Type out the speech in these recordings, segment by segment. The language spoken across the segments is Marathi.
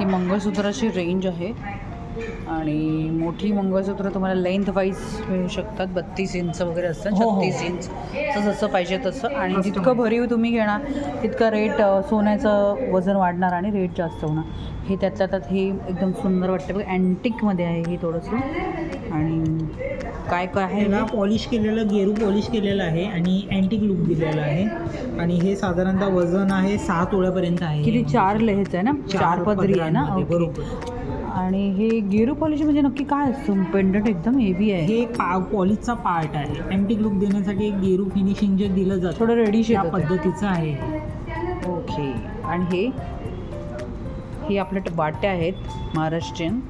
ही मंगळसूत्राची रेंज आहे. आणि मोठी मंगळसूत्र तुम्हाला लेंथ वाईज मिळू शकतात. बत्तीस इंच वगैरे असतात. हो, हो. छत्तीस इंच तर जसं पाहिजे तसं. आणि. जितकं भरीव तुम्ही घेणार तितकं रेट सोन्याचं वजन वाढणार आणि रेट जास्त होणार. हे त्यातल्या त्यात हे एकदम सुंदर वाटतं. बघ अँटिकमध्ये आहे हे थोडंसं. आणि काय काय आहे हे? पॉलिश केलेलं गेरू पॉलिश केलेलं आहे आणि अँटिक लुक दिलेला आहे. आणि हे साधारणतः वजन आहे सहा तोळ्यापर्यंत आहे. किती? चार लेहचं आहे ना? चार पदरी आहे ना. बरोबर. आणि हे गेरू पॉलिश म्हणजे नक्की काय असतं? पेंडंट एकदम हेवी आहे. हे पा पॉलिशचा पार्ट आहे. अँटिक लुक देण्यासाठी एक गेरू फिनिशिंग जे दिलं जातं थोडं रेडी त्या शेप पद्धतीचं आहे. ओके. आणि हे हे आपल्या वाट्या आहेत महाराष्ट्रीयन.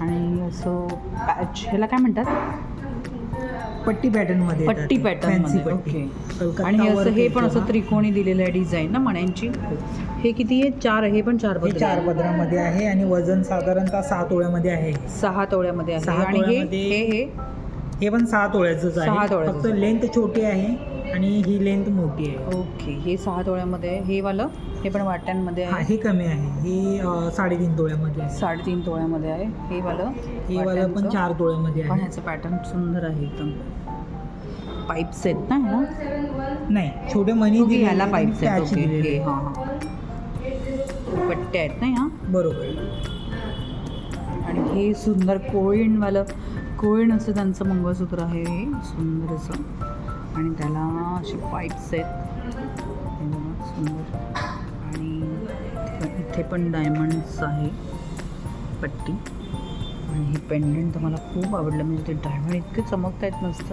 आणि असं पॅच ह्याला काय म्हणतात पट्टी पॅटर्नमध्ये येतात पट्टी. पॅटर्न. ओके आणि हे असं हे पण असं. त्रिकोणी दिलेलं आहे डिझाईन ना मण्यांची हे किती आहे चार हे पण चार हे पदरी चार. पदरामध्ये आहे आणि वजन साधारणतः सहा तोळ्यामध्ये आहे सहा तोळ्यामध्ये आहे आणि हे हे हे पण सहा तोळ्याचंच सहा आहे फक्त. लेंथ छोटी आहे आणि ही लेंथ मोठी आहे. ओके हे सहा तोळ्यामध्ये आहे. हे वालं हे पण वाट्यांमध्ये हा आहे. हे कमी आहे. हे अं, साडेतीन तोळ्यामध्ये आहे. साडेतीन तोळ्यामध्ये आहे. हे वालं हे वाला पण वाट्यांचं. चार तोळ्यामध्ये पण आहे. ह्याचं पॅटर्न सुंदर आहे एकदम. पाईप्स आहेत ना ह्याला? नाही छोटे मनी ओके दिलेले ह्याला आणि पाईप्स आहेत. patch ओके दिलेले. ओके हां हां. पट्ट्या आहेत ना ह्या? बरोबर. आणि हे सुंदर कोळीणवालं कोळीण असं त्यांचं मंगळसूत्र आहे. हे सुंदर असं. आणि त्याला असे पाईप्स आहेत. सुंदर. आणि इथे पण डायमंड्स आहे पट्टी. आणि हे पेंडंट तर मला खूप आवडलं. म्हणजे ते डायमंड इतके चमकत आहेत मस्त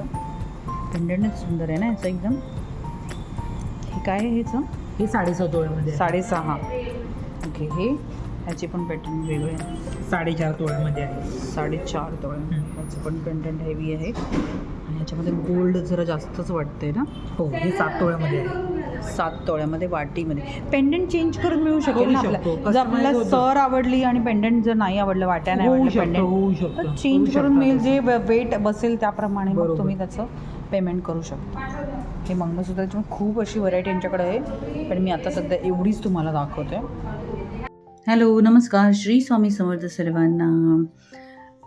पेंडंटच सुंदर आहे ना याचं एकदम? हे काय आहे ह्याचं हे साडेसहा तोळ्यामध्ये. साडेसहा. ओके हे? ह्याचे पण पॅटर्न वेगळे आहे. साडेचार तोळ्यामध्ये आहे. साडेचार तोळे हं. याचं पण पेंडंट हेवी आहे. आणि याच्यामध्ये गोल्ड जरा जास्तच वाटतंय ना? हो हे सात तोळ्यामध्ये आहे. सात तोळ्यामध्ये वाटीमध्ये. पेंडंट चेंज करून मिळू शकेल ना होऊ शकतो. आपल्याला जर आपल्याला होतं. सर आवडली आणि पेंडंट जर नाही आवडलं वाट्या नाही होऊ आवडलं शकतं पेंडंट होऊ शकतं तर करू चेंज करून मिळेल. जे वेट बसेल त्याप्रमाणे मग बरोबर. तुम्ही त्याचं पेमेंट करू शकता. हे मंगळसूत्राची पण खूप अशी व्हरायटी यांच्याकडे आहे. पण मी आता सध्या एवढीच तुम्हाला दाखवते. हॅलो नमस्कार. श्री स्वामी समर्थ सर्वांना.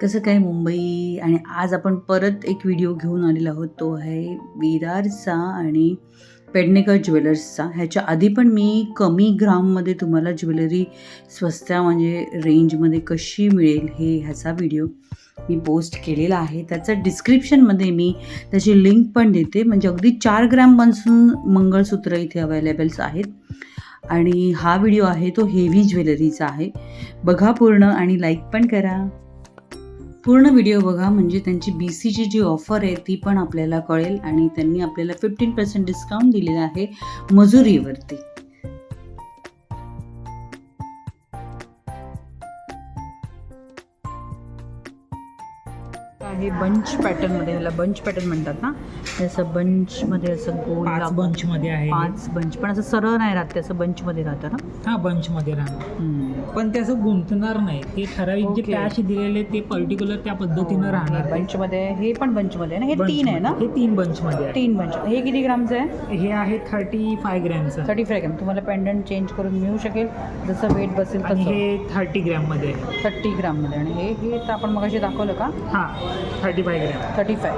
कसं काय मुंबई आणि आज आपण परत एक व्हिडिओ घेऊन आलेला आहोत. तो आहे विरारचा आणि पेडणेकर ज्वेलर्सचा. ह्याच्या आधी पण मी कमी ग्राममध्ये तुम्हाला ज्वेलरी स्वस्त म्हणजे रेंजमध्ये कशी मिळेल हे ह्याचा व्हिडिओ मी पोस्ट केलेला आहे. त्याचं डिस्क्रिप्शनमध्ये मी त्याची लिंक पण देते. म्हणजे अगदी चार ग्रॅमपासून मंगळसूत्र इथे अवेलेबल्स आहेत. आणि हा व्हिडिओ आहे तो हेवी ज्वेलरीचा आहे. बघा पूर्ण आणि लाईक पण करा. पूर्ण व्हिडिओ बघा म्हणजे त्यांची बी सीची जी ऑफर आहे ती पण आपल्याला कळेल. आणि त्यांनी आपल्याला फिफ्टीन पर्सेंट डिस्काउंट दिलेला आहे मजुरीवरती. हे बंच पॅटर्नमध्ये ह्याला बंच पॅटर्न म्हणतात ना? असं बंचमध्ये असं गोल पाच बंच मध्ये आहे पाच बंच पण असं सरळ नाही राहत ते असं बंचमध्ये राहतं ना? हा बंच मध्ये राहणार हम्म. पण ते असं गुंतणार नाही. ते ठराविक जे ओके. पॅच दिलेले ते पर्टिक्युलर त्या पद्धतीनं राहणार हे ते. बंचमध्ये हे पण बंचमध्ये आहे ना? हे तीन आहे ना? मध्ये. हे तीन बंच मध्ये आहे. तीन बंच हे किती ग्रामचं आहे? हे आहे थर्टी फाय ग्रॅमचं थर्टी फाय ग्राम तुम्हाला पेंडंट चेंज करून मिळू शकेल. जसं वेट बसेल आणि तसं. हे थर्टी ग्रॅममध्ये आहे. थर्टी ग्राममध्ये आणि हे हे तर आपण मगाशी दाखवलं का? हा. Thirty five gram. Thirty five.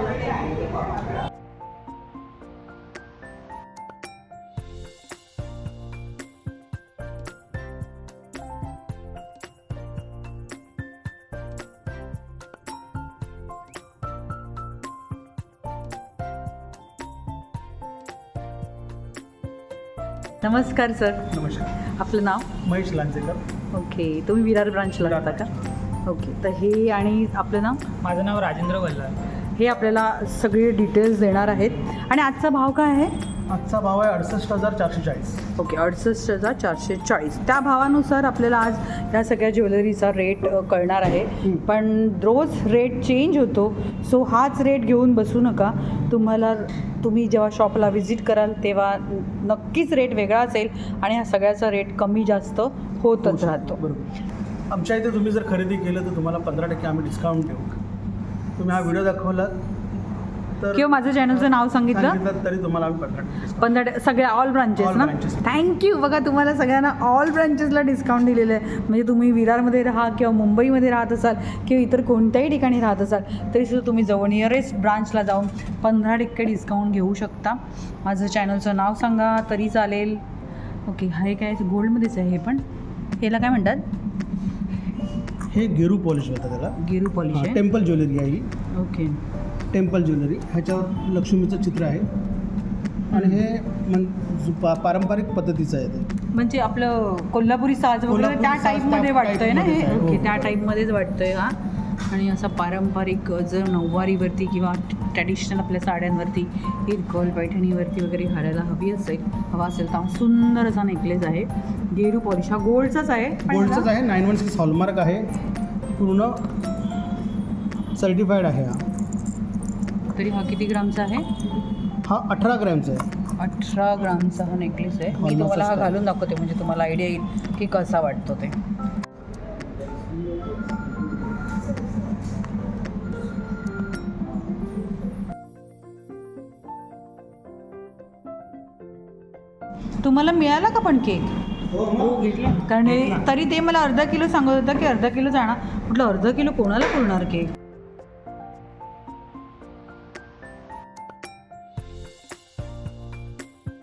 नमस्कार सर. नमस्कार. आपलं नाव? महेश लांजेकर. ओके. तुम्ही विरार ब्रांचला राहता का? ओके तर हे आणि आपलं नाव? माझं नाव राजेंद्र वल्लार हे आपल्याला सगळे डिटेल्स देणार आहेत. आणि आजचा भाव काय आहे? आजचा भाव आहे अडसष्ट हजार चारशे चाळीस. ओके अडसष्ट हजार चारशे चाळीस. त्या भावानुसार आपल्याला आज ह्या सगळ्या ज्वेलरीचा रेट अ, कळणार आहे. पण रोज रेट चेंज होतो. सो हाच रेट घेऊन बसू नका. तुम्हाला तुम्ही जेव्हा शॉपला व्हिजिट कराल तेव्हा नक्कीच रेट वेगळा असेल आणि ह्या सगळ्याचा रेट कमी जास्त होतच राहतो. बरोबर. आमच्या इथे तुम्ही जर खरेदी केलं तर तुम्हाला पंधरा टक्के आम्ही डिस्काउंट देऊ. तुम्ही हा व्हिडिओ दाखवला तर किंवा माझं चॅनलचं नाव सांगितलं? तरी तुम्हाला पंधरा सगळ्या ऑल ब्रांचेस ना. थँक्यू बघा तुम्हाला सगळ्यांना ऑल ब्रांचेसला डिस्काउंट दिलेलं आहे. म्हणजे तुम्ही विरारमध्ये राहा किंवा मुंबईमध्ये राहत असाल किंवा इतर कोणत्याही ठिकाणी राहत असाल तरीसुद्धा तुम्ही जवळ नियरेस्ट ब्रांचला जाऊन पंधरा टक्के डिस्काउंट घेऊ शकता. माझं चॅनलचं नाव सांगा तरी चालेल. ओके हा हे काय गोल्डमध्येच आहे हे पण. याला काय म्हणतात? हे गेरू पॉलिश होतं त्याला. गिरू पॉलिश आहे. टेम्पल ज्वेलरी आहे ही. ओके. Temple jewellery. ह्याच्यावर लक्ष्मीचं चित्र आहे. आणि हे मन जो पा पारंपरिक पद्धतीचं आहे ते. म्हणजे आपलं कोल्हापुरी साज वगैरे कोल्हापुरी त्या साज टाईपमध्ये त्या वाटतंय ना हे? आहे, ओके हो. त्या टाईपमध्येच वाटतंय हा. आणि असा पारंपरिक जर नऊवारीवरती किंवा ट्रॅडिशनल आपल्या साड्यांवरती इरकल पैठणीवरती वगैरे घालायला हवी असेल हवा असेल तर सुंदर असा नेकलेस आहे. गेरू पॉलिश हा गोल्डचाच आहे गोल्डचंच आहे. नाईन वन सिक्स हॉलमार्क आहे. पूर्ण सर्टिफाईड आहे हा. तरी हा किती ग्रामचा आहे? हा अठरा ग्रॅमचा आहे. अठरा ग्रामचा हा नेकलेस आहे. मी तुम्हाला हा. घालून दाखवते म्हणजे तुम्हाला आयडिया येईल की कसा वाटतो ते. तुम्हाला मिळाला का पण केक? हो कारण हे- तरी ते मला अर्धा किलो सांगत होतं की अर्धा किलो जाणार. म्हटलं अर्धा किलो कोणाला पुरणार केक?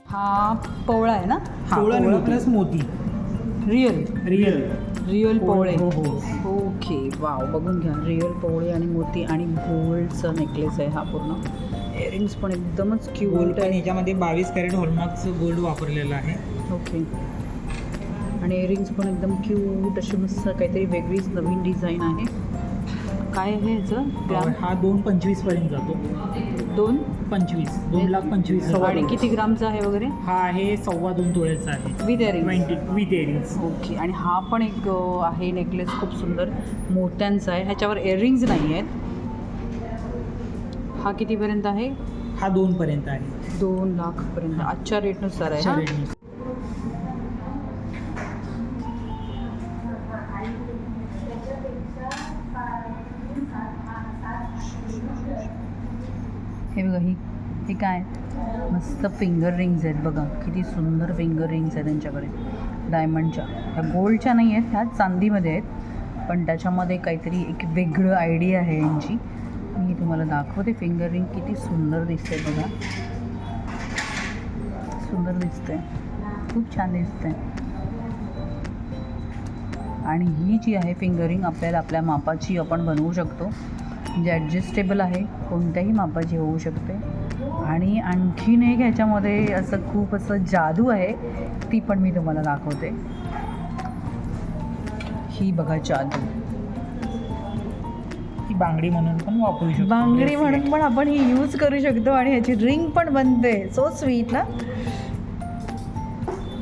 हा पोवळा आहे ना? हा पोळा. प्लस मोती. रिअल रिअल रिअल पोवळे. हो हो. ओके वाव बघून घ्या. रिअल पोवळे आणि मोती आणि गोल्डचा नेकलेस आहे हा पूर्ण. इयरिंग्स पण एकदमच गोल्ड क्यूट पण आहे याच्यामध्ये बावीस कॅरेट हॉलमार्कचं गोल्ड वापरलेलं आहे. ओके आणि इयरिंग्स पण एकदम क्यूट अशी मस्त काहीतरी वेगळीच नवीन डिझाईन आहे. काय आहे ह्याचं? ग्राम? हा दोन पंचवीसपर्यंत जातो. दोन? पंचवीस. दोन लाख पंचवीस आणि किती ग्रामचा आहे वगैरे? हा आहे सव्वा दोन तोळ्याचा आहे. With earring twenty with earrings okay आणि हा पण एक अ, आहे नेकलेस खूप सुंदर. मोत्यांचा आहे. ह्याच्यावर इयरिंग्ज नाही आहेत हा कितीपर्यंत आहे? हा दोन पर्यंत आहे. दोन लाखपर्यंत. आजच्या रेटनुसार आहे अशा हा? रेटने. हे बघा ही हे काय? मस्त फिंगर रिंग्स आहेत बघा. किती सुंदर फिंगर रिंग्स आहेत त्यांच्याकडे डायमंडच्या ह्या गोल्डच्या नाही आहेत ह्या चांदीमध्ये आहेत. पण त्याच्यामध्ये काहीतरी एक वेगळं आयडिया आहे यांची. मी तुम्हाला दाखवते. फिंगर रिंग किती सुंदर दिसते बघा. सुंदर दिसते खूप छान दिसते आणि ही जी आहे फिंगरिंग आपल्याला आपल्या मापाची आपण बनवू शकतो. म्हणजे ॲडजस्टेबल आहे. कोणत्याही मापाची होऊ शकते. आणि आणखीन एक ह्याच्यामध्ये असं खूप असं जादू आहे ती पण मी तुम्हाला दाखवते. ही बघा जादू. बांगडी म्हणून पण वापरू शकतो. बांगडी म्हणून पण आपण ही यूज करू शकतो आणि ह्याची रिंग पण बनते. सो स्वीट ना?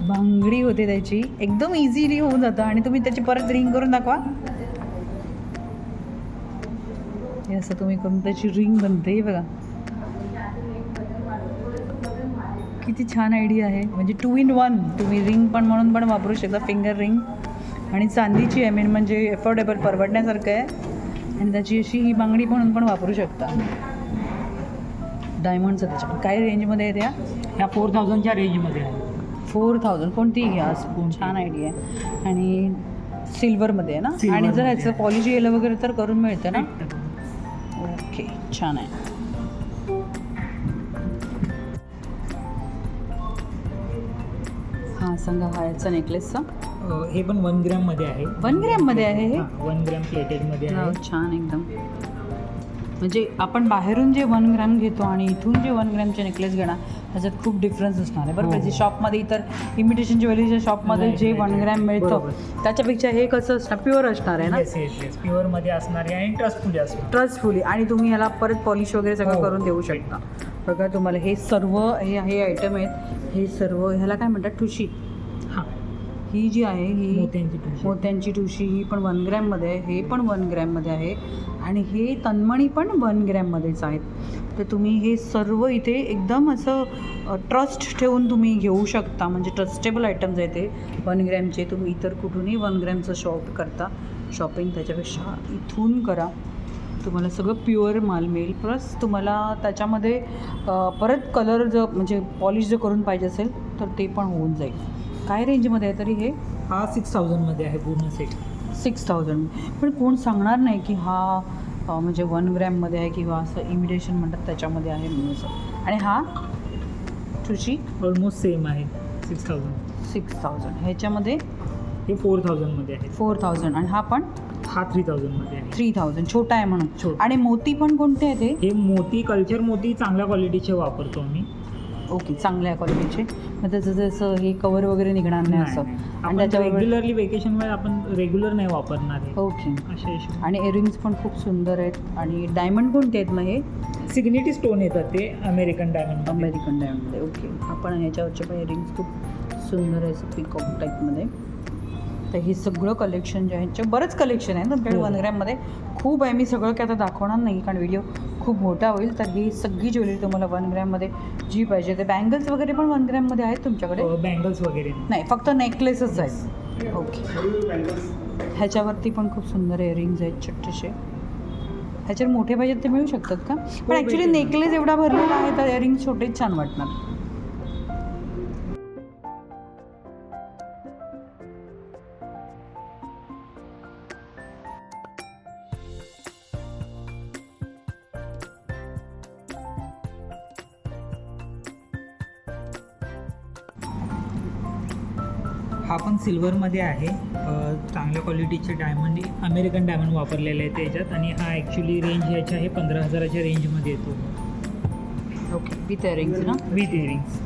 बांगडी होते त्याची. एकदम इझिली होऊन जातं. आणि तुम्ही त्याची परत रिंग करून दाखवा. हे असं तुम्ही करून त्याची रिंग बनते. बघा. किती छान आयडिया आहे. म्हणजे टू इन वन तुम्ही रिंग पण म्हणून पण वापरू शकता. फिंगर रिंग आणि चांदीची आहे मेन म्हणजे अफोर्डेबल परवडण्यासारखं आहे. आणि त्याची अशी ही बांगडी म्हणून पण वापरू शकता. डायमंडचं त्याच्यात काय रेंजमध्ये आहे त्या? ह्या फोर थाउजंडच्या रेंजमध्ये आहे. फोर थाउजंड कोणतीही घ्या? छान आयडिया आहे. आणि सिल्वरमध्ये आहे ना? आणि जर ह्याचं. पॉलिश गेलं वगैरे तर करून मिळतं ना? ओके छान आहे. हां सांगा हा. याचा नेकलेसचा हे पण वन ग्रॅममध्ये आहे. वन ग्रॅममध्ये आहे हे? वन ग्रॅम प्लेटेडमध्ये वाव, आहे. छान एकदम. म्हणजे आपण बाहेरून जे वन ग्रॅम घेतो आणि इथून जे वन ग्रॅमचे नेकलेस घेणार त्याच्यात खूप डिफरन्स असणार आहे. बरोबर हो. जे शॉपमध्ये इतर इमिटेशन ज्वेलरीच्या शॉपमध्ये जे वन. ग्रॅम मिळतं. त्याच्यापेक्षा हे कसं असणार? प्युअर असणार आहे ना? येस प्युअरमध्ये असणारी आणि ट्रस्टफुली असणार ट्रस्टफुली आणि तुम्ही ह्याला परत पॉलिश वगैरे सगळं हो. करून देऊ शकता. बघा तुम्हाला हे सर्व हे हे आयटम आहेत. हे सर्व ह्याला काय म्हणतात? ठुशी. ही जी आहे ही मोत्यांची तुळशी. मोत्यांची ठुशी ही पण वन ग्रॅममध्ये आहे हे पण वन ग्रॅममध्ये आहे आणि हे तन्मणी पण वन ग्रॅममध्येच आहेत. तर तुम्ही हे सर्व इथे एकदम असं ट्रस्ट ठेवून तुम्ही घेऊ शकता. म्हणजे ट्रस्टेबल आयटम्स आहेत ते. वन ग्रॅमचे तुम्ही इतर कुठूनही वन ग्रॅमचं शॉप करता. शॉपिंग त्याच्यापेक्षा इथून करा. तुम्हाला सगळं प्युअर माल मिळेल. प्लस तुम्हाला त्याच्यामध्ये परत कलर जर म्हणजे पॉलिश जर करून पाहिजे असेल तर ते पण होऊन जाईल. काय रेंजमध्ये आहे तरी हे? हा सिक्स थाउजंडमध्ये आहे पूर्ण सेट सिक्स थाउजंड पण कोण सांगणार नाही की हा म्हणजे वन ग्रॅममध्ये आहे किंवा असं इमिटेशन म्हणतात त्याच्यामध्ये आहे म्हणून असं. आणि हा? तुझी ऑलमोस्ट सेम आहे. सिक्स थाउजंड सिक्स थाउजंड ह्याच्यामध्ये? हे फोर थाउजंडमध्ये आहे. फोर थाउजंड आणि हा पण? हा थ्री थाउजंडमध्ये आहे. थ्री थाउजंड छोटा आहे म्हणून. आणि मोती पण कोणते आहेत हे हे मोती कल्चर मोती चांगल्या क्वालिटीचे वापरतो आम्ही. ओके चांगल्या क्वालिटीचे मग त्याचं जसं हे कवर वगैरे निघणार नाही असं. आणि आपण त्याच्याबरोबर रेग्युलरली वेकेशनमध्ये आपण रेग्युलर नाही वापरणार आहे ओके. अशा हिशोब आणि इयरिंग्स पण खूप सुंदर आहेत. आणि डायमंड कोणते आहेत मग हे? सिग्निटी स्टोन येतात ते अमेरिकन डायमंड अमेरिकन डायमंडमध्ये ओके. आपण ह्याच्यावरचे पण इयरिंग्स खूप सुंदर आहे पिकॉक टाईपमध्ये तर हे सगळं कलेक्शन जे आहे बरंच कलेक्शन आहे तुमच्याकडे हो. वन ग्रॅममध्ये खूप आहे. मी सगळं काय आता दाखवणार नाही कारण व्हिडिओ खूप मोठा होईल. तर ही सगळी ज्वेलरी तुम्हाला वन ग्रॅममध्ये जी पाहिजे. ते बँगल्स वगैरे पण वन ग्रॅममध्ये आहेत तुमच्याकडे? बँगल्स वगैरे. नाही फक्त नेकलेसच आहेत. ओके ह्याच्यावरती पण खूप सुंदर इयरिंग्ज आहेत छोटेसे. ह्याच्यावर मोठे पाहिजेत ते मिळू शकतात का? पण ॲक्च्युली ना. नेकलेस एवढा भरलेला आहे तर इयरिंग्स छोटेच छान वाटणार. सिल्वरमध्ये आहे. चांगल्या क्वालिटीचे डायमंड अमेरिकन डायमंड वापरलेले आहेत त्याच्यात आणि हा ॲक्च्युली रेंज याच्या आहे पंधरा हजाराच्या रेंजमध्ये येतो. ओके विथ इयरिंग्स ना? विथ इयरिंग्स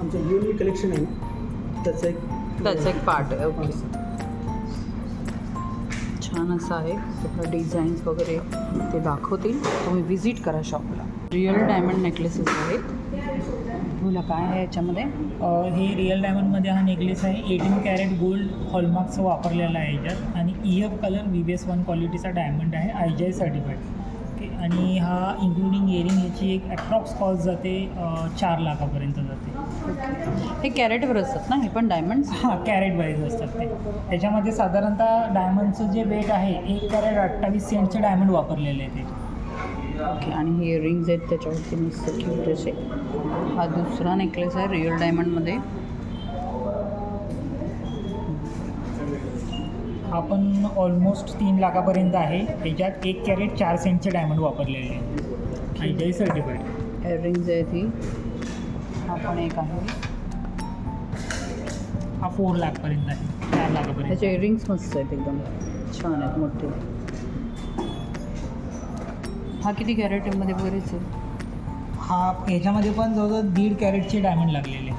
आमचं युनिक कलेक्शन आहे ना. त्याचं एक त्याचं एक पार्ट आहे ओके छान असं आहे. सगळं डिझाईन्स वगैरे ते दाखवतील. तुम्ही व्हिजिट करा शॉपला रिअल डायमंड नेकलेसेस आहेत. बोला काय आहे याच्यामध्ये? हे रिअल डायमंडमध्ये हा नेकलेस आहे. एटीन कॅरेट गोल्ड हॉलमार्कचं वापरलेला आहे याच्यात. आणि E F colour V B S one क्वालिटीचा डायमंड आहे. I G I certified okay आणि हा इन्क्लुडिंग इयरिंग याची एक अप्रॉक्स कॉस्ट जाते चार लाखापर्यंत जाते. हे कॅरेटवर असतात ना? हे पण डायमंड्स हां कॅरेट वाईज असतात ते. त्याच्यामध्ये साधारणतः डायमंडचं जे वेट आहे एक कॅरेट अठ्ठावीस सेंटचे डायमंड वापरलेले आहे ते. ओके आणि हे इयरिंग्ज आहेत त्याच्यावरती मस्त क्यूट असे. हा दुसरा नेकलेस आहे रिअल डायमंडमध्ये हा पण ऑलमोस्ट तीन लाखापर्यंत आहे. त्याच्यात एक कॅरेट चार सेंटचे डायमंड वापरलेले आहे आणि ते सर्टिफाईड इयरिंग्ज आहेत ही. हा पण एक आहे. हा फोर लाखपर्यंत आहे. चार लाखापर्यंत. त्याचे इयरिंग्स मस्त आहेत एकदम. छान आहेत मोठे. हा किती कॅरेटमध्ये वगैरेच आहे? हा याच्यामध्ये पण जवळजवळ दीड कॅरेटचे डायमंड लागलेले.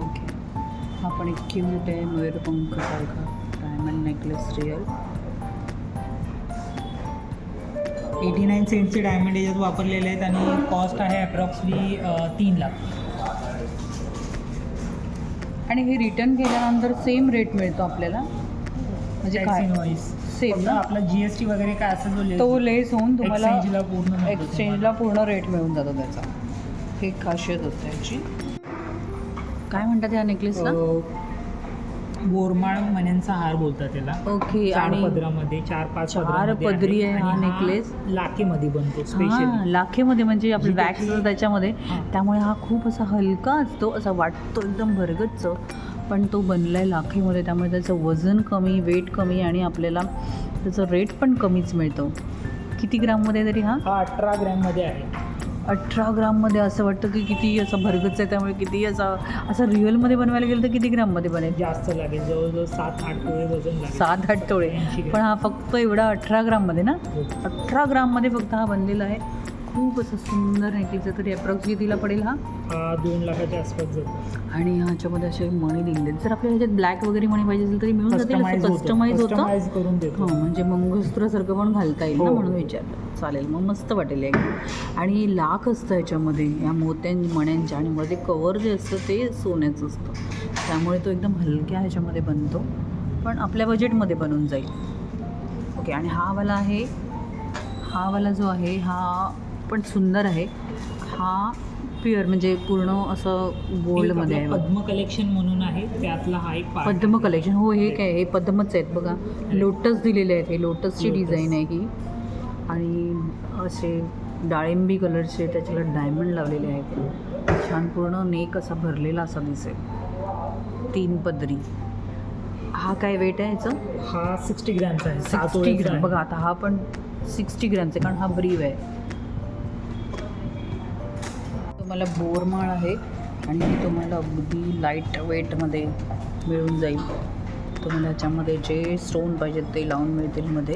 ओके. हा पण एक क्यूट आहे मयूरपंख सारखा. Diamond necklace real eighty nine सेंटचे diamond याच्यात वापरलेले आहेत आणि कॉस्ट आहे अप्रॉक्सली तीन लाख. आणि हे रिटर्न केल्यानंतर सेम रेट मिळतो आपल्याला? म्हणजे काय? वाईज सेम ना आपला जी एस टी वगैरे काय असं जो तो लेस होऊन तुम्हाला एक्सचेंजला पूर्ण एक्सचेंजला पूर्ण रेट मिळून जातो त्याचा. ही खासियत असते याची. काय म्हणतात या नेकलेसला बोरमाळ मण्यांचा हार बोलतात त्याला. ओके आणि पदरामध्ये चार पाच चार पदरी आहे हा necklace. लाखेमध्ये बनतो स्पेशली लाखेमध्ये म्हणजे आपलं वॅक्स त्याच्यामध्ये. त्यामुळे हा खूप असा हलका असतो असा वाटतो एकदम भरगच्च. पण तो बनला आहे लाखेमध्ये त्यामुळे त्याचं वजन कमी वेट कमी आणि आपल्याला त्याचं रेट पण कमीच मिळतो. किती ग्राममध्ये तरी हा? हा अठरा ग्रॅममध्ये आहे. अठरा ग्राममध्ये असं वाटतं की किती असं भरगच्च आहे त्यामुळे किती असं असं रिअलमध्ये बनवायला गेलं तर किती ग्राममध्ये बनेल? जास्त लागेल जवळजवळ सात आठ तोळे वजन लागेल. सात आठ तोळे. पण हा फक्त एवढा अठरा ग्राममध्ये ना? हो. अठरा ग्राममध्ये फक्त हा बनलेला आहे. खूप असं सुंदर नेकलेस तरी अप्रॉक्स कितीला पडेल हा. हा दोन लाखाच्या आसपास जातो. आणि ह्याच्यामध्ये असे मणी दिले जर आपल्याला ह्याच्यात ब्लॅक वगैरे मणी पाहिजे असेल तरी मिळून जातील कस्टमाइज होतं. करून देतो. हो म्हणजे मंगळसूत्रासारखं पण घालता येईल ना हो. म्हणून विचारलं. चालेल मग मस्त वाटेल एकदम आणि लाख असतं याच्यामध्ये या मोत्यां मण्यांच्या. आणि मध्ये कवर जे असतं ते सोन्याचं असतं. त्यामुळे तो एकदम हलक्या ह्याच्यामध्ये बनतो. पण आपल्या बजेटमध्ये बनून जाईल. ओके आणि हा वाला आहे हा वाला जो आहे हा पण सुंदर आहे. हा प्युअर म्हणजे पूर्ण असं गोल्डमध्ये आहे पद्म कलेक्शन म्हणून आहे त्यातला हा एक पद्म. कलेक्शन हो हे काय हे पद्मच आहेत बघा. लोटस दिलेले आहेत हे. लोटसची लोटस. डिझाईन आहे ही. आणि असे डाळिंबी कलरचे त्याच्याला डायमंड लावलेले आहेत. छान पूर्ण नेक असा भरलेला असा दिसेल. तीन पदरी. हा काय वेट आहे ह्याचं हा सिक्स्टी ग्रॅमचा आहे. Sixty gram. बघा आता हा पण सिक्स्टी ग्रॅमचा आहे कारण हा ब्रीव आहे. तुम्हाला बोरमाळ आहे आणि ही तुम्हाला अगदी लाइट वेटमध्ये मिळून जाईल. तुम्हाला याच्यामध्ये जे स्टोन पाहिजेत ते लावून मिळतील मध्ये.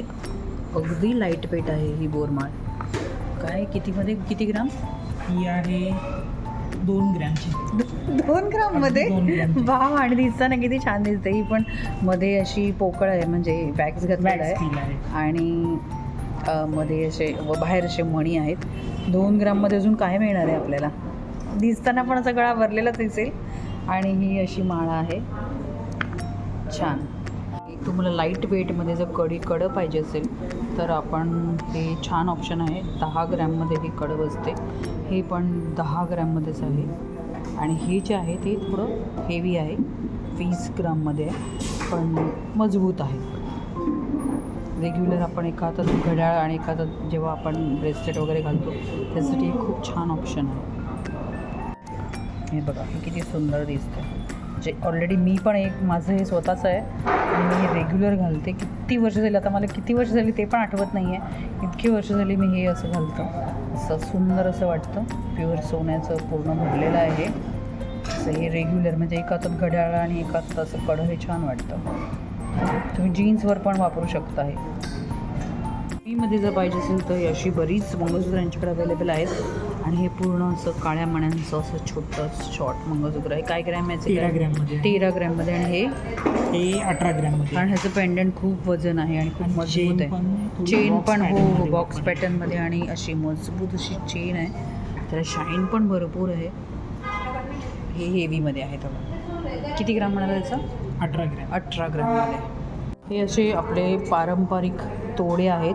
अगदी लाइट वेट आहे ही बोरमाळ काय? कितीमध्ये किती ग्राम? ही आहे दोन ग्रॅमची. दोन ग्राममध्ये. वाव आणि दिसताना किती छान दिसते ही पण मध्ये अशी पोकळ आहे म्हणजे वॅक्स घातलेला आहे. आणि मध्ये असे व बाहेर असे मणी आहेत. दोन ग्राममध्ये अजून काय मिळणार आहे आपल्याला? दिसताना पण असा गळा भरलेलाच दिसेल. आणि ही अशी माळा आहे. छान. तुम्हाला लाइट वेटमध्ये जर कडी कडं पाहिजे असेल तर आपण हे छान ऑप्शन आहे. दहा ग्रॅममध्ये ही कडं बसते. हे पण दहा ग्रॅममध्येच आहे. आणि हे जे आहे ते थोडं हेवी आहे. वीस ग्राममध्ये आहे. पण मजबूत आहे. रेग्युलर आपण एका हातात घड्याळ आणि एका हातात जेव्हा आपण ब्रेसलेट वगैरे घालतो त्यासाठी खूप छान ऑप्शन आहे. हे बघा हे किती सुंदर दिसतं जे ऑलरेडी मी पण एक माझं हे स्वतःचं आहे. आणि मी हे रेग्युलर घालते. किती वर्ष झाली आता मला किती वर्ष झाली ते पण आठवत नाही आहे इतकी वर्ष झाली मी हे असं घालतं. असं सुंदर असं वाटतं. प्युअर सोन्याचं पूर्ण भरलेलं आहे. असं हे रेग्युलर म्हणजे एका हातात घड्याळ आणि एका हातात असं कडं हे छान वाटतं. तुम्ही जीन्सवर पण वापरू शकता हे. मध्ये जर पाहिजे असेल तर ही अशी बरीच मंगळसूत्र यांच्याकडे अवेलेबल आहेत. आणि हे पूर्ण असं काळ्या मण्यांचं असं छोटं शॉर्ट मंगळसूत्र आहे. काय ग्रॅम याचे? तेरा ग्रॅममध्ये. तेरा ग्रॅममध्ये आणि हे? हे अठरा ग्रॅममध्ये कारण ह्याचं पेंडंट खूप वजन आहे आणि खूप आणि मजबूत आहे. चेन पण हो हो बॉक्स वापरली. पॅटर्नमध्ये आणि अशी मजबूत अशी चेन आहे. त्याला शाईन पण भरपूर आहे. हे हेवीमध्ये आहे थोडं किती ग्राम म्हणाला त्याचं अठरा ग्रॅम अठरा ग्राममध्ये हे असे आपले पारंपरिक तोडे आहेत.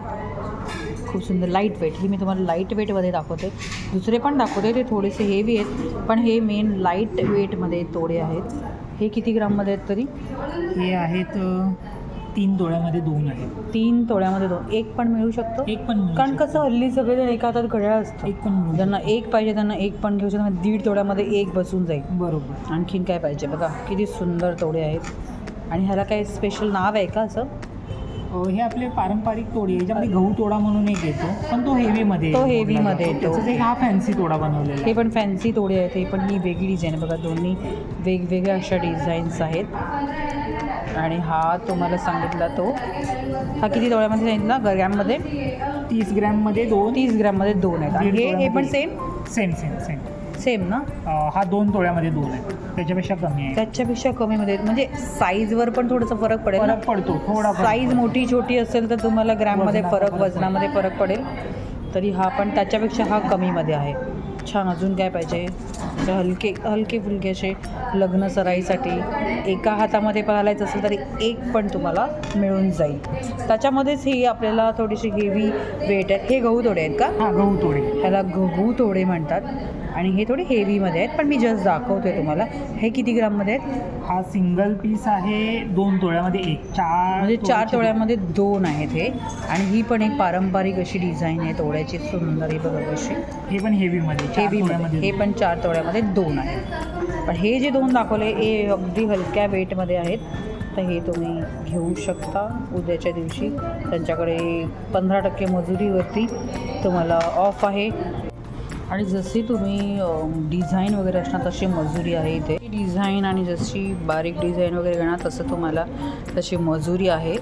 खूप सुंदर लाइट वेट ही मी तुम्हाला लाइट वेटमध्ये दाखवते. दुसरे पण दाखवते ते थोडेसे हेवी आहेत पण हे मेन लाइट वेटमध्ये तोडे आहेत. हे किती ग्राममध्ये आहेत तरी? हे आहेत तीन तोळ्यामध्ये दोन आहेत. तीन तोड्यामध्ये दोन. एक पण मिळू शकतो? एक पण कारण. कसं हल्ली सगळेजण एका हातात घड्याळ असतं एक पण ज्यांना एक पाहिजे त्यांना एक पण घेऊ शकतो. दीड तोड्यामध्ये एक बसून जाईल. बरोबर. आणखीन काय पाहिजे? बघा किती सुंदर तोडे आहेत. आणि ह्याला काही स्पेशल नाव आहे का असं? हे आपले पारंपरिक तोडे याच्यामध्ये गहू तोडा म्हणून एक येतो पण तो हेवीमध्ये तो हेवीमध्ये येतो. त्याचाच एक हा फॅन्सी तोडा बनवलेला हे आहे. पण फॅन्सी तोडे आहेत हे पण ही वेगळी डिझाईन आहे. बघा दोन्ही वेगवेगळ्या अशा डिझाईन्स आहेत. आणि हा तुम्हाला सांगितला तो हा किती तोड्यामध्ये सांगितला? ग्रॅममध्ये तीस ग्रॅममध्ये दोन. तीस ग्रॅममध्ये दोन आहेत. आणि हे हे पण तोळ्यामध्ये same same same same same ना? अ, हा दोन तोळ्यामध्ये दोन आहे त्याच्यापेक्षा कमी आहे त्याच्यापेक्षा कमीमध्ये आहेत. म्हणजे साईजवर पण थोडासा फरक पडेल ना? फरक पडतो थोडा फरक साईज पडतो. मोठी छोटी असेल तर तुम्हाला ग्रॅममध्ये वजनाचा फरक फरक वजनामध्ये फरक पडेल तरी हा पण त्याच्यापेक्षा हा कमीमध्ये आहे छान अजून काय पाहिजे तर हलके हलके फुलके असे लग्न सराईसाठी एका हातामध्ये घालायचं असेल तरी एक पण तुम्हाला मिळून जाईल. त्याच्यामध्येच ही आपल्याला थोडीशी हेवी वेट आहेत हे गहू तोडे आहेत का? हा गहू तोडे. ह्याला गहू तोडे म्हणतात. आणि हे थोडे हेवीमध्ये आहेत. पण मी जस्ट दाखवते तुम्हाला. हे किती ग्राममध्ये आहेत? हा सिंगल पीस आहे दोन तोळ्यामध्ये एक चार म्हणजे चार तोळ्याचे तोळ्यामध्ये दोन आहेत हे. आणि ही पण एक पारंपरिक अशी डिझाईन आहे. तोड्याची सुंदर ही बघा अशी हे पण हेवीमध्ये हेवीमध्ये तोळ्यामध्ये हे पण चार तोड्यामध्ये दोन आहेत. पण हे जे दोन दाखवले हे अगदी हलक्या वेटमध्ये आहेत. तर हे तुम्ही घेऊ शकता उद्याच्या दिवशी. त्यांच्याकडे पंधरा टक्के मजुरीवरती तुम्हाला ऑफ आहे. आणि जशी तुम्ही डिझाईन वगैरे असणार तशी मजुरी आहे इथे. डिझाईन आणि जशी बारीक डिझाईन वगैरे घेणार तसं तुम्हाला तशी मजुरी आहे.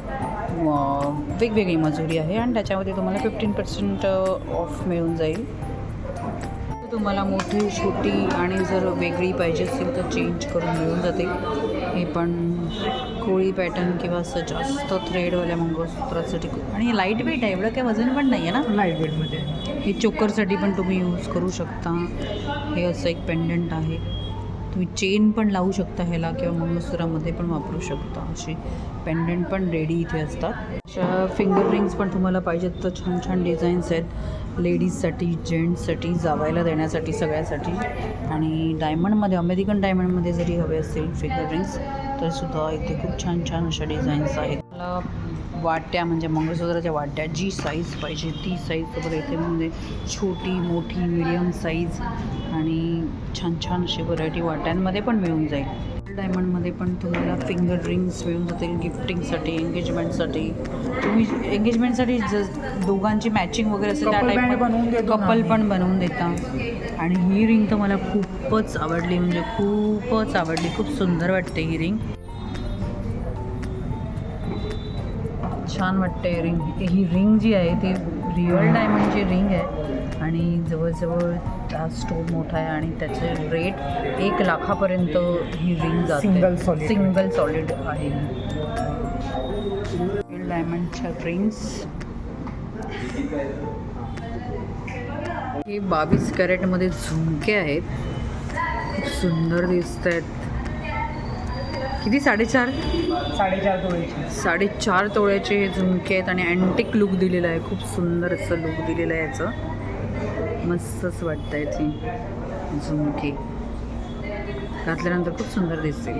वेगवेगळी मजुरी आहे. आणि त्याच्यामध्ये तुम्हाला फिफ्टीन पर्सेंट ऑफ मिळून जाईल. तुम्हाला मोठी छोटी आणि जर वेगळी पाहिजे असेल तर चेंज करून मिळून जाते. हे पण कोळी पॅटर्न किंवा असं जास्त थ्रेडवाल्या मंगळसूत्रासाठी आणि हे लाइट वेट आहे एवढं काय वजन पण नाही आहे ना लाइट वेटमध्ये. हे चोकरसाठी पण तुम्ही यूज करू शकता. हे असं एक पेंडंट आहे. तुम्ही चेन पण लावू शकता ह्याला किंवा मंगळसूत्रामध्ये पण वापरू शकता. अशी पेंडंट पण रेडी इथे असतात. अशा फिंगर रिंग्स पण तुम्हाला पाहिजेत. तर छान छान डिझाईन्स आहेत. लेडीजसाठी जेंट्ससाठी जावायला देण्यासाठी सगळ्यासाठी. आणि डायमंडमध्ये अमेरिकन डायमंडमध्ये जरी हवे असतील फिगर रिंग्स तरीसुद्धा इथे खूप छान छान अशा डिझाईन्स आहेत. मला वाट्या म्हणजे मंगळसूत्राच्या वाट्या जी साईज पाहिजे ती साईज वगैरे इथे म्हणजे छोटी मोठी मिडियम साईज आणि छान छान अशी व्हरायटी वाट्यांमध्ये पण मिळून जाईल. डायमंडमध्ये पण तुम्हाला फिंगर रिंग्स मिळून जातील गिफ्टिंगसाठी एंगेजमेंटसाठी. तुम्ही एंगेजमेंटसाठी ज दोघांची मॅचिंग वगैरे असेल त्या टाईप कपल. पण बनवून देता. आणि ही रिंग तर मला खूपच आवडली म्हणजे खूपच आवडली. खूप सुंदर वाटते ही रिंग छान वाटते रिंग ही रिंग जी आहे ती रिअल डायमंडची रिंग आहे आणि जवळजवळ हा स्टोन मोठा आहे आणि त्याचे रेट एक लाखापर्यंत ही रिंग जाते. Single solid. सिंगल सॉलिड आहे. रिअल डायमंडच्या रिंग्स. हे बावीस कॅरेटमध्ये झुमके आहेत. खूप सुंदर दिसत आहेत किती? साडेचार? साडेचार तोळ्याची साडेचार तोळ्याचे हे झुमके आहेत आणि अँटिक लुक दिलेला आहे. खूप सुंदर असं लुक दिलेलं आहे याचं. मस्तच वाटतं आहे ती झुमके. घातल्यानंतर खूप सुंदर दिसते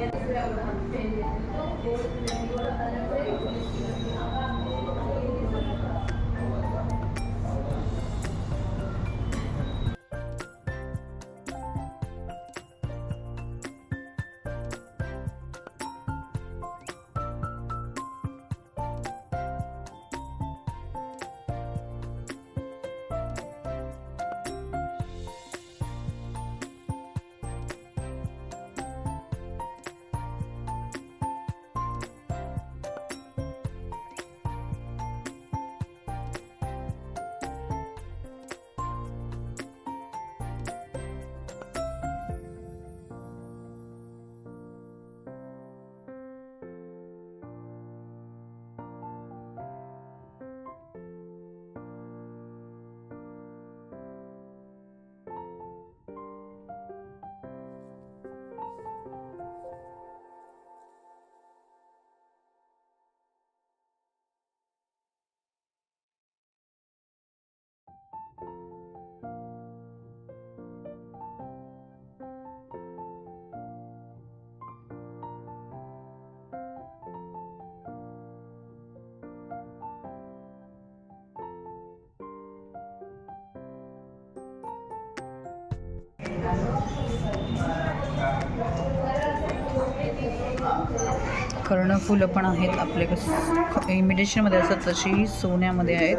कर्णफुलं पण आहेत आपल्याकडे इमिटेशनमध्ये असतात तशी सोन्यामध्ये आहेत.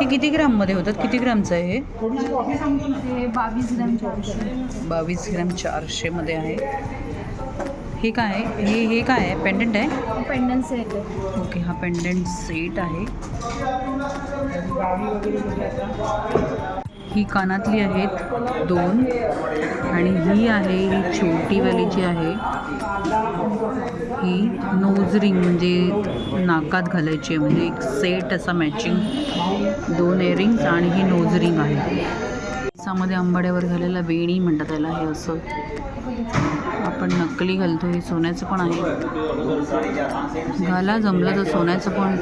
हे किती ग्राममध्ये होतात? किती ग्रामचं आहे हे? बावीस ग्रॅम चारशे. बावीस ग्रॅम चारशेमध्ये आहे. हे काय आहे? हे हे काय आहे? पेंडंट आहे? पेंडन सेट आहे. ओके हा पेंडंट सेट आहे. ही कानातली आहेत दोन. आणि ही आहे ही छोटीवाली जी आहे. ही नोज रिंग म्हणजे नाकात घालायची आहे. म्हणजे एक सेट असा मॅचिंग दोन इयरिंग्स आणि ही नोज रिंग आहे. सामध्ये आंबाड्यावर घालायला वेणी म्हणतात त्याला हे असं. आपण नकली घालतो हे सोन्याचं पण आहे. घाला जमलं तर सोन्याचं पण.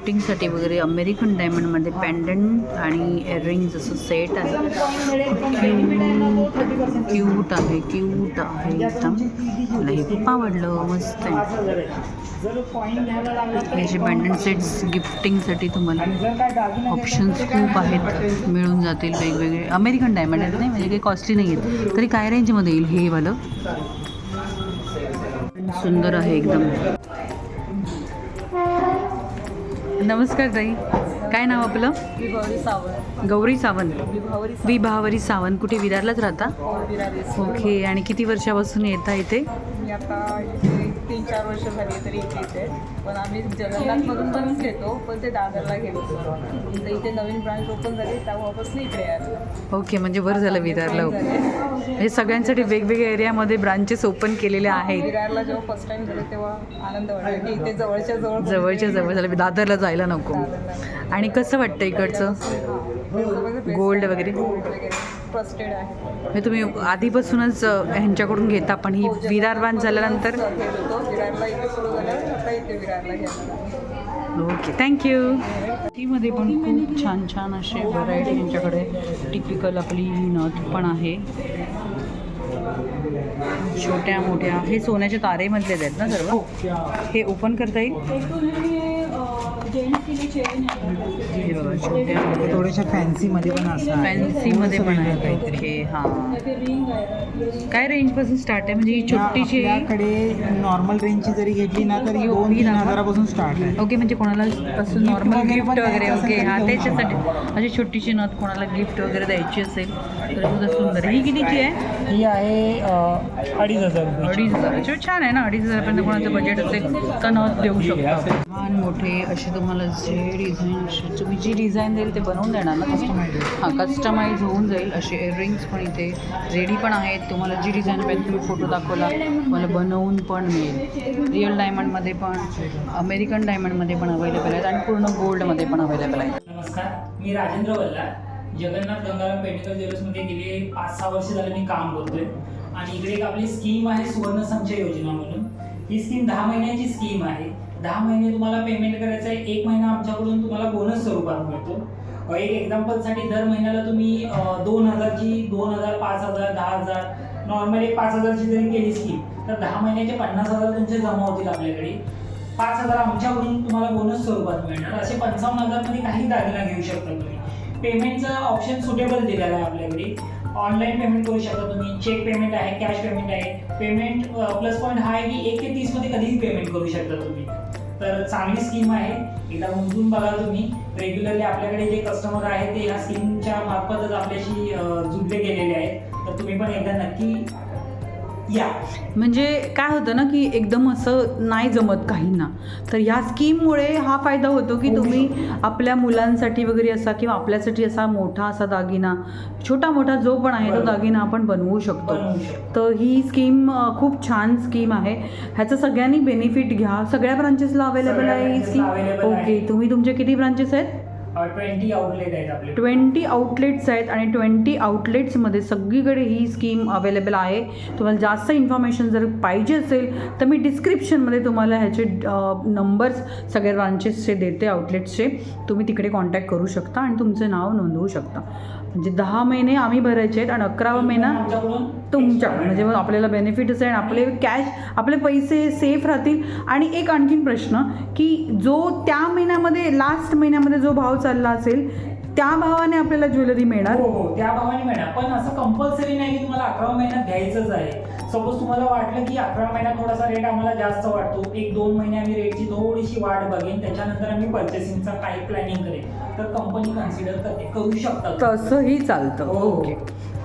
गिफ्टिंगसाठी वगैरे अमेरिकन डायमंडमध्ये पॅन्डंट आणि इयरिंग्स असं सेट आहे. क्यूट क्यूट आहे क्यूट आहे. एकदम मला हे खूप आवडलं मस्त आहे. याचे पॅन्डंट सेट्स गिफ्टिंगसाठी तुम्हाला ऑप्शन्स खूप आहेत. मिळून जातील वेगवेगळे. अमेरिकन डायमंड आहेत नाही म्हणजे काही कॉस्टली नाही आहेत. तरी काय रेंजमध्ये येईल हे वालं? सुंदर आहे एकदम. नमस्कार ताई. काय नाव आपलं? विभावरी सावंत. गौरी सावंत. विभावरी सावंत. कुठे विरारलाच राहता? विरारी ओके आणि किती वर्षापासून येता इथे तीन चार वर्ष झाली तरी इथे येते पण आम्ही जगन्नाथमधून पण घेतो पण ते दादरला घेतो. तर इथे नवीन ब्रांच ओपन झाली तेव्हापासून इकडे आलो. ओके म्हणजे बरं झालं विरारला हे सगळ्यांसाठी वेगवेगळ्या एरियामध्ये ब्रांचेस ओपन केलेले आहेत. विरारला जेव्हा फर्स्ट टाइम झाले तेव्हा आनंद वाटला की इथे जवळच्या जवळ जवळच्या जवळ झालं. दादरला जायला नको. आणि कसं वाटतं इकडचं? गोल्ड वगैरे. ट्रस्टेड आहे. हे तुम्ही आधीपासूनच ह्यांच्याकडून घेता पण ही हो, जगात विरार बांध झाल्यानंतर घेत होतो विरारला इथे सुरू झालं आता इथे विरारला घ्यायला ओके थँक्यू मध्ये पण खूप छान छान असे व्हरायटी यांच्याकडे टिपिकल आपली नथ पण आहे. छोट्या मोठ्या हे सोन्याच्या तारेमधले आहेत ना सर्व? हे. ओपन करता येईल? ते थोडेसे फॅन्सीमध्ये पण असतात. फॅन्सीमध्ये पण आहे काहीतरी. हां. काय रेंजपासून स्टार्ट आहे? म्हणजे ही छोटीशी आपल्याकडे नॉर्मल रेंजची जरी घेतली ना तर ही दोन तीन. हजारापासून स्टार्ट आहे. ओके म्हणजे कोणाला असं नॉर्मल गिफ्ट वगैरे ओके हां त्याच्यासाठी. म्हणजे छोटीशी नथ कोणाला गिफ्ट वगैरे द्यायची असेल तर सुद्धा सुंदर ही कितीची आहे? ही आहे अडीच हजार अडीच हजार. छान आहे ना अडीच हजारपर्यंत कोणाचं बजेट असेल तर नथ देऊ शकतो. लहान मोठे असे तुम्हाला जे डिझाईन तुम्ही जी डिझाईन देईल ते बनवून देणार ना कस्टमाइज हां कस्टमाइज होऊन जाईल. असे इयरिंग्स पण इथे रेडी पण आहेत. तुम्हाला जी डिझाईन पाहिजे तुम्ही फोटो दाखवला तुम्हाला बनवून पण मिळेल. रिअल डायमंडमध्ये पण अमेरिकन डायमंडमध्ये पण अवेलेबल आहेत आणि पूर्ण गोल्डमध्ये पण अवेलेबल आहेत. नमस्कार मी राजेंद्र वल्ला जगन्नाथ गंगाराम पेंटिकल ज्वेलर्समध्ये गेले पाच सहा वर्ष झाले मी काम करतोय. आणि इकडे एक आपली स्कीम आहे सुवर्ण संचय योजना म्हणून. ही स्कीम दहा महिन्याची स्कीम आहे. दहा महिने तुम्हाला पेमेंट करायचं आहे. एक महिना आमच्याकडून तुम्हाला बोनस स्वरूपात मिळतो. एक एक्झाम्पलसाठी दर महिन्याला तुम्ही दोन हजारची दोन हजार पाच हजार दहा हजार नॉर्मल एक पाच हजारची जरी केली स्कीम तर दहा महिन्याचे पन्नास हजार तुमचे जमा होतील आपल्याकडे. पाच हजार आमच्याकडून तुम्हाला बोनस स्वरूपात मिळणार. असे पंचावन्न हजारमध्ये काही दागिना घेऊ शकता तुम्ही. पेमेंटचं ऑप्शन सुटेबल दिलेलं आहे आपल्याकडे. ऑनलाईन पेमेंट करू शकता तुम्ही. चेक पेमेंट आहे कॅश पेमेंट आहे. पेमेंट प्लस पॉईंट हा आहे की एक ते तीसमध्ये कधीही पेमेंट करू शकता तुम्ही. तर चांगली स्कीम आहे. एकदा उमजून बघा तुम्ही. रेग्युलरली आपल्याकडे जे कस्टमर आहेत ते या स्कीमच्या मार्फतच आपल्याशी जुडले गेलेले आहेत. तर तुम्ही पण एकदा नक्की म्हणजे काय होतं ना की एकदम असं नाही जमत काहींना. तर ह्या स्कीममुळे हा फायदा होतो की तुम्ही आपल्या मुलांसाठी वगैरे असा किंवा आपल्यासाठी असा मोठा असा दागिना छोटा मोठा जो पण आहे तो. दागिना आपण बनवू शकतो. तर ही स्कीम खूप छान स्कीम आहे. ह्याचं सगळ्यांनी बेनिफिट घ्या. सगळ्या ब्रांचेसला अवेलेबल आहे ही स्कीम. ओके तुम्ही तुमचे किती ब्रांचेस आहेत? ट्वेंटी आउटलेट आहेत आपले. ट्वेंटी आउटलेट्स आहेत आणि ट्वेंटी आउटलेट्समध्ये सगळीकडे ही स्कीम अवेलेबल आहे. तुम्हाला जास्त इन्फॉर्मेशन जर पाहिजे असेल तर मी डिस्क्रिप्शनमध्ये तुम्हाला ह्याचे नंबर्स सगळ्या ब्रांचेसचे देते आउटलेट्सचे तुम्ही तिकडे कॉन्टॅक्ट करू शकता आणि तुमचं नाव नोंदवू शकता. म्हणजे दहा महिने आम्ही भरायचे आहेत आणि अकरावा महिना तुमच्या म्हणजे मग आपल्याला बेनिफिटच आहे आणि आपले कॅश आपले पैसे सेफ राहतील. आणि एक आणखीन प्रश्न की जो त्या महिन्यामध्ये लास्ट महिन्यामध्ये जो भाव चालला असेल त्या भावाने आपल्याला ज्वेलरी मिळणार? हो हो त्या भावाने मिळणार. पण असं कंपल्सरी नाही की तुम्हाला अकरा महिन्यात घ्यायचंच आहे. सपोज तुम्हाला वाटलं की अकरा महिन्यात थोडासा रेट आम्हाला जास्त वाटतो. एक दोन महिने आम्ही रेटची थोडीशी वाढ बघेन. त्याच्यानंतर आम्ही पर्चेसिंगचा काही प्लॅनिंग करेन. तर कंपनी कन्सिडर करते करू शकतात. तसंही चालतं. हो. ओके.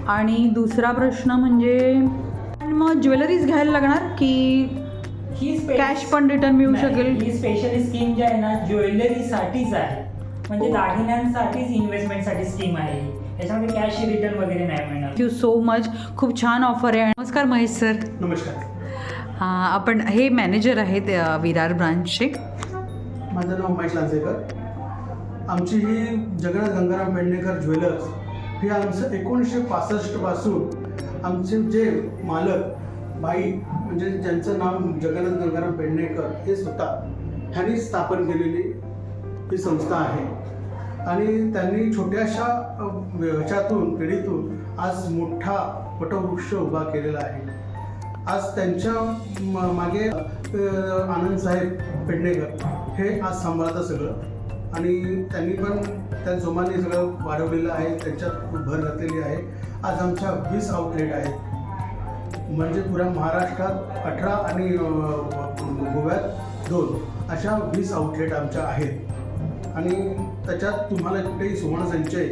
आणि दुसरा प्रश्न म्हणजे मग ज्वेलरीज घ्यायला लागणार की ही कॅश पण रिटर्न मिळू शकेल? ही स्पेशली स्कीम जी आहे ना ज्वेलरीसाठीच आहे. म्हणजे दागिन्यांसाठीच इन्व्हेस्टमेंटसाठी स्कीम आहे. ही याच्यामध्ये कॅश रिटर्न वगैरे नाही मिळणार. थँक्यू सो मच खूप छान ऑफर आहे. नमस्कार महेश सर नमस्कार. हां आपण हे मॅनेजर आहेत अ, विरार ब्रांचचे माझं नाव महेश लांजेकर. आमची ही जगन्नाथ गंगाराम पेडणेकर ज्वेलर्स ही आमचं एकोणीसशे पासष्टपासून आमचे जे मालक बाई म्हणजे ज्यांचं नाव जगन्नाथ गंगाराम पेडणेकर हे स्वतः ह्यांनी स्थापन केलेली ही संस्था आहे. आणि त्यांनी छोट्याशा ह्याच्यातून पिढीतून आज मोठा वटवृक्ष उभा केलेला आहे. आज त्यांच्या मागे आनंदसाहेब पेडणेकर हे आज सांभाळतं सगळं. आणि त्यांनी पण त्या जोमाने सगळं वाढवलेलं आहे त्यांच्यात भर घातलेली आहे. आज आमच्या वीस आउटलेट आहेत. म्हणजे पुऱ्या महाराष्ट्रात अठरा आणि गोव्यात दोन. अशा वीस आउटलेट आमच्या आहेत. आणि त्याच्यात तुम्हाला कुठेही सुवर्णसंचय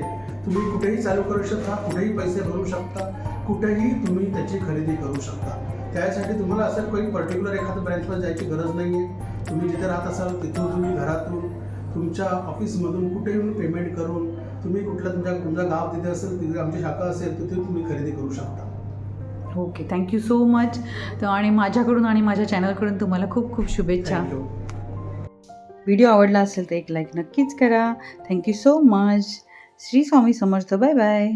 तुम्ही कुठेही चालू करू शकता कुठेही पैसे भरू शकता कुठेही तुम्ही त्याची खरेदी करू शकता. त्यासाठी तुम्हाला असं काही पर्टिक्युलर एखाद्या ब्रँचमध्ये जायची गरज नाही आहे तुम्ही जिथे राहत असाल तिथून तुम्ही घरातून तुमच्या ऑफिसमधून कुठेही पेमेंट करून तुम्ही कुठलं तुमच्या तुमचं गाव तिथे असेल तिथे आमची शाखा असेल तिथे तुम्ही खरेदी करू शकता. ओके थँक्यू सो मच तर आणि माझ्याकडून आणि माझ्या चॅनलकडून तुम्हाला खूप खूप शुभेच्छा. व्हिडिओ आवडला असेल तर एक लाईक नक्कीच करा. Thank you so much Shri Swami Samarth. Bye bye